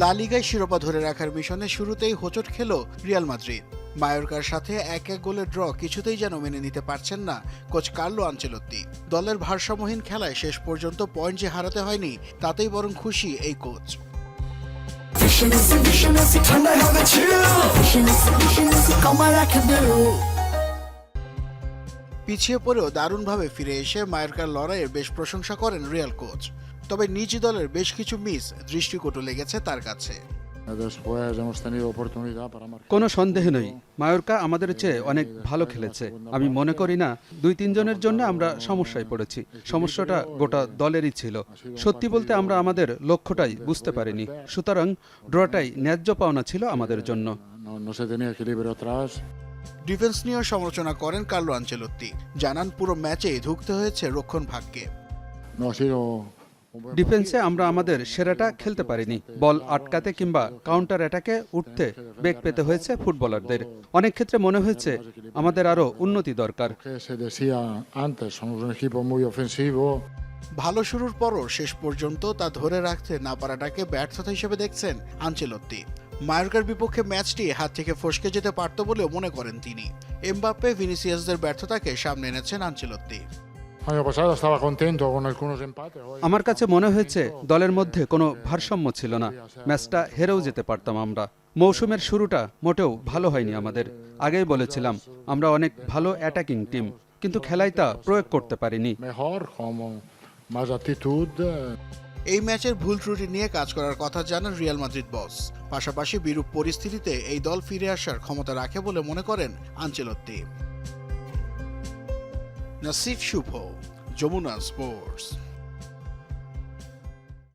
লা লিগায় শিরোপা ধরে রাখার মিশনে শুরুতেই হোঁচট খেল রিয়াল মাদ্রিদ। মায়োরকার সাথে এক এক গোলের ড্র কিছুতেই যেন মেনে নিতে পারছেন না কোচ কার্লো আঞ্চেলত্তি দলের ভারসাম্যহীন খেলায় শেষ পর্যন্ত পয়েন্ট যে হারাতে হয়নি, তাতেই বরং খুশি এই কোচ। পিছিয়ে পড়েও দারুণভাবে ফিরে এসে মায়োরকার লড়াইয়ের বেশ প্রশংসা করেন রিয়াল কোচ। তবে নিজ দলের বেশ কিছু মিস দৃষ্টিকটু লেগেছে তার কাছে. কোনো সন্দেহ নেই। মায়োরকা আমাদের চেয়ে অনেক ভালো খেলেছে। আমি মনে করি না দুই তিনজনের জন্য আমরা সমস্যায় পড়েছি। সমস্যাটা গোটা দলেরই ছিল। সত্যি বলতে আমরা আমাদের লক্ষ্যটাই বুঝতে পারিনি। সুতরাং ড্রটাই ন্যায্য পাওনা ছিল আমাদের জন্য. ডিফেন্স নিয়েও সমালোচনা করেন কার্লো আঞ্চেলত্তি। জানান পুরো ম্যাচেই ধুঁকতে হয়েছে রক্ষণ ভাগ্যে ডিফেন্সে আমরা আমাদের সেরাটা খেলতে পারিনি। বল আটকাতে কিংবা কাউন্টার অ্যাটাকে উঠতে বেগ পেতে হয়েছে ফুটবলারদের। অনেক ক্ষেত্রে মনে হয়েছে আমাদের আরও উন্নতি দরকার. ভালো শুরুর পরও শেষ পর্যন্ত তা ধরে রাখতে না পারাটাকে ব্যর্থতা হিসেবে দেখছেন আঞ্চেলত্তি। মায়োরকার বিপক্ষে ম্যাচটি হাত থেকে ফসকে যেতে পারত বলেও মনে করেন তিনি। এমবাপ্পে ভিনিসিয়াসদের ব্যর্থতাকে সামনে এনেছেন আঞ্চেলত্তি। আমার কাছে মনে হয়েছে দলের মধ্যে কোনো ভারসাম্য ছিল না। ম্যাচটা হেরেও যেতে পারতাম আমরা। মৌসুমের শুরুটা মোটেও ভালো হয়নি আমাদের। আগেই বলেছিলাম আমরা অনেক ভালো অ্যাটাকিং টিম কিন্তু খেলায় তা প্রয়োগ করতে পারিনি। Actitud. এই ম্যাচের ভুল ত্রুটি নিয়ে কাজ করার কথা জানান রিয়াল মাদ্রিদ বস। পাশাপাশি বিরূপ পরিস্থিতিতে এই দল ফিরে আসার ক্ষমতা রাখে বলে মনে করেন আঞ্চেলত্তি। Nasif Shubho, Jomuna Sports.